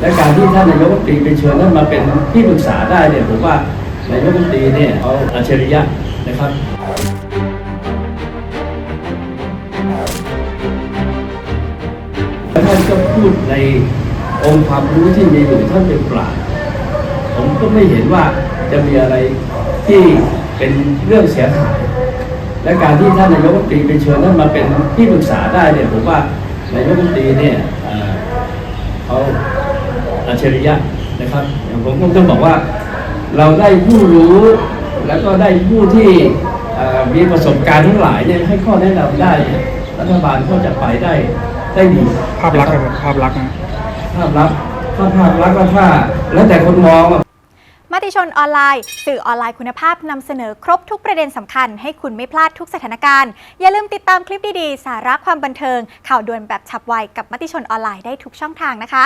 และการที่ท่านนายกรัฐมนตรีไปเชิญท่านมาเป็นที่ปรึกษาได้เนี่ยผมว่านายกรัฐมนตรีเนี่ยเขาอัจฉริยะนะครับแล้วท่านก็พูดในองค์ความรู้ที่มีอยู่ท่านเป็นปราชญ์ผมก็ไม่เห็นว่าจะมีอะไรที่เป็นเรื่องเสียหาย และการที่ท่านนายกรัฐมนตรีไปเชิญท่านมาเป็นที่ปรึกษาได้เนี่ยผมว่านายกรัฐมนตรีเนี่ยเอ่อเขา อัจฉริยะนะครับอย่างผมก็ต้องบอกว่าเราได้ผู้รู้แล้วก็ได้ผู้ที่เอ่อมีประสบการณ์ทั้งหลายเนี่ยให้ข้อแนะนำได้เนี่ยรัฐบาลก็จะไปได้ได้ดีภาพลักษณ์นะอะครับภาพลักษณ์นะภาพลักษณ์ถ้าภาพลักษณ์ก็ถ้าแล้วแต่คนมองอะมติชนออนไลน์ สื่อออนไลน์คุณภาพนำเสนอครบทุกประเด็นสำคัญ ให้คุณไม่พลาดทุกสถานการณ์ อย่าลืมติดตามคลิปดีๆ สาระความบันเทิง ข่าวด่วนแบบฉับไวกับมติชนออนไลน์ได้ทุกช่องทางนะคะ